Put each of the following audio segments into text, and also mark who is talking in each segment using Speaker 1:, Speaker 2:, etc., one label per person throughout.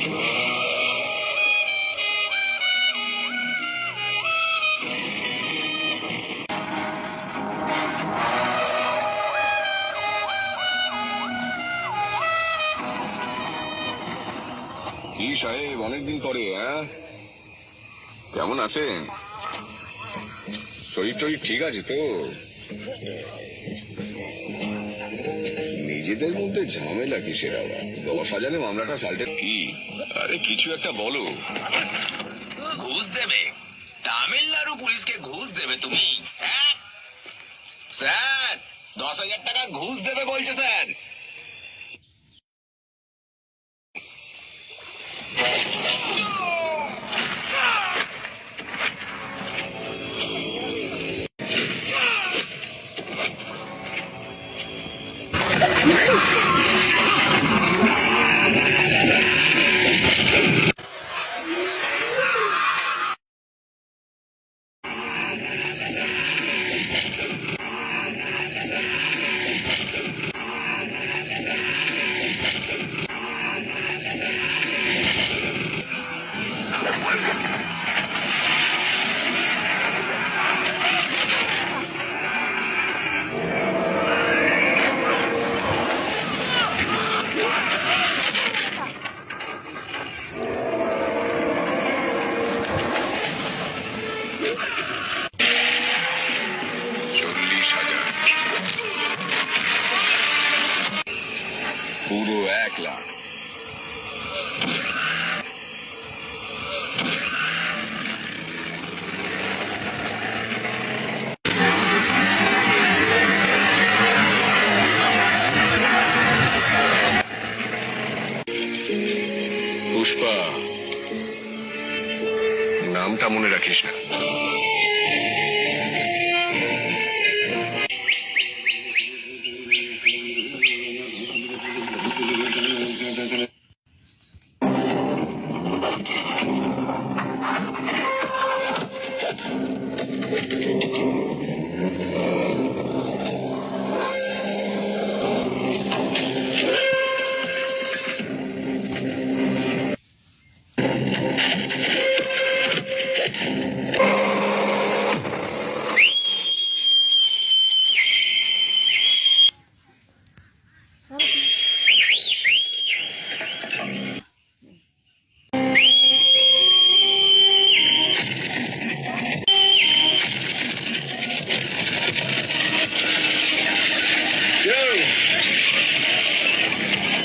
Speaker 1: কি সাহেব অনেকদিন পরে কেমন আছেন? শরীর টরীর ঠিক আছে তো? নিজেদের মধ্যে ঝামেলা কিসের আবার? বাবা সাজালে মামলাটা সালটে কি? আরে কিছু একটা বলো।
Speaker 2: ঘুষ দেবে। তামিলনাড়ু পুলিশকে ঘুষ দেবে তুমি। হ্যাঁ? স্যার, দশ হাজার টাকা ঘুষ দেবে বলছে স্যার।
Speaker 1: পুরো এক লাখ Thank you.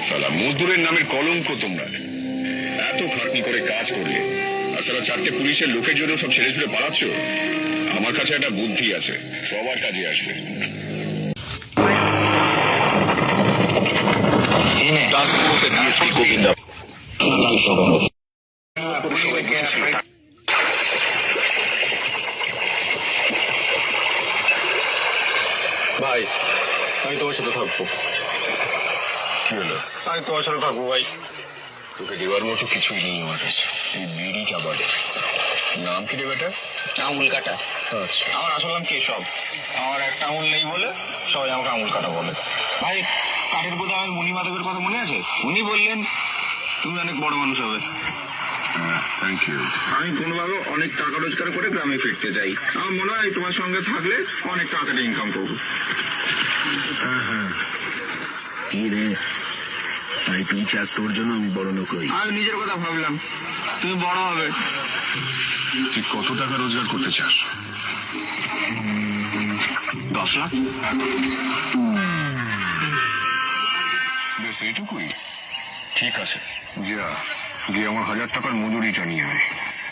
Speaker 1: সালা মজদুরের নামের কলঙ্ক তোমরা। এত খাটনি করে কাজ করলে আর চারটে পুলিশের লোকের জন্য সব ছেড়ে ছুড়ে পালাচ্ছ? আমার কাছে একটা বুদ্ধি আছে সবার কাজে আসবে।
Speaker 3: ভাই আমি তোমার সাথে থাকব।
Speaker 1: কি হলো।
Speaker 3: আমি তোমার সাথে থাকব ভাই।
Speaker 1: তোকে দেওয়ার মতো কিছুই নেই আমার কাছে। এই বিড়িটা বাদে নাম কি রে বেটা?
Speaker 3: আঙুল কাটা।
Speaker 1: আচ্ছা।
Speaker 3: আমার আসল নাম কেশব আমার একটা আঙুল নেই বলে সবাই আমাকে আঙুল কাটা বলে। ভাই কাঠের গোদামের মুনি মাধবের কথা মনে আছে? উনি বললেন তুমি অনেক বড় মানুষ হবে।
Speaker 1: থ্যাংক ইউ
Speaker 3: আমি কোনোভাবে অনেক টাকা রোজগার করে গ্রামে ফিরতে চাই। আমার মনে হয় তোমার সঙ্গে থাকলে অনেক টাকাটা ইনকাম করব।
Speaker 4: কি রে? তাই তুই চাস তোর জন্য আমি বড় লোক হই।
Speaker 3: আমি নিজের কথা ভাবলাম। তুমি বড় হবে।
Speaker 1: তুই কত টাকা রোজগার করতে চাস?
Speaker 3: দশ লাখ?
Speaker 1: বেশ এটুকুই ঠিক আছে। যা গিয়ে আমার হাজার টাকার মজুরিটা নিয়ে আয়।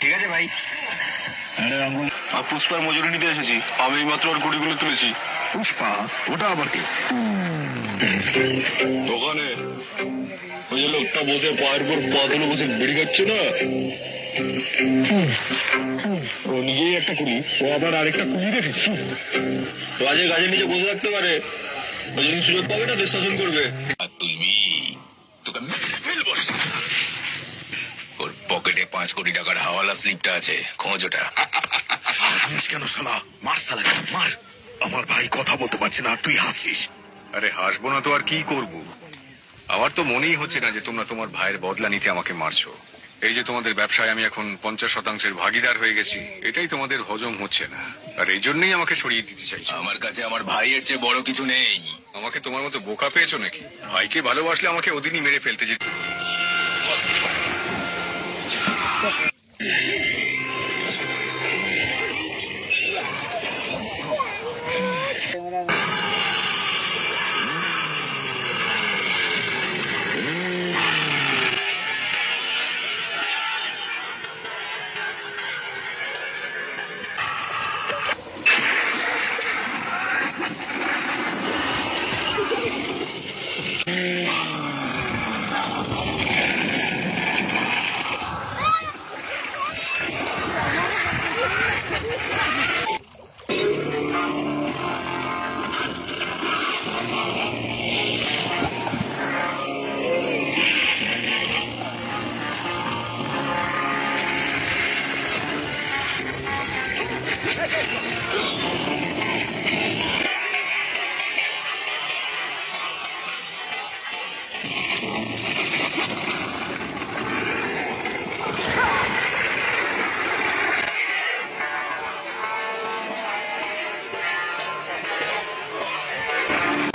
Speaker 3: ঠিক আছে ভাই।
Speaker 4: আরে
Speaker 3: আর পুষ্পার মজুরি নিতে এসেছি। আমি এই মাত্র ওর গুড়িগুলো তুলেছি।
Speaker 4: পুষ্পা ওটা আবার কি?
Speaker 1: দোকানে বসে পায়ের উপর পা তুলে বসে বেড়ে যাচ্ছে না? ও নিজেই একটা কুড়ি ও আবার আরেকটা কুড়ি রেখেছে
Speaker 3: বাজে গাছের নিচে বসে থাকতে পারে। ও যেদিন সুযোগ পাবে না দেশ শাসন করবে।
Speaker 2: আর তুলবি তোকে ফেলব ওর পকেটে পাঁচ কোটি টাকার হাওয়ালা স্লিপটা আছে খোঁজ ওটা।
Speaker 4: হাসিস কেন শালা? মার শালা মার। আমার ভাই কথা বলতে পারছে না আর তুই হাসিস।
Speaker 1: আরে হাসবো না তো আর কি করব? আমার তো মনেই হচ্ছে না যে তোমরা তোমার ভাইয়ের বদলা নিতে আমাকে মারছো। এই যে তোমাদের ব্যবসায় আমি এখন পঞ্চাশ শতাংশের ভাগিদার হয়ে গেছি এটাই তোমাদের হজম হচ্ছে না। আর এই জন্যই আমাকে সরিয়ে দিতে চাই
Speaker 2: আমার কাছে আমার ভাইয়ের চেয়ে বড় কিছু নেই।
Speaker 1: আমাকে তোমার মতো বোকা পেয়েছ নাকি? ভাইকে ভালোবাসলে আমাকে ওদিনই মেরে ফেলতে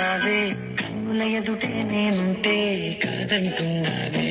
Speaker 1: যে
Speaker 5: కన్నుల ఎదుటే నేనుంటే కాదంటున్నావే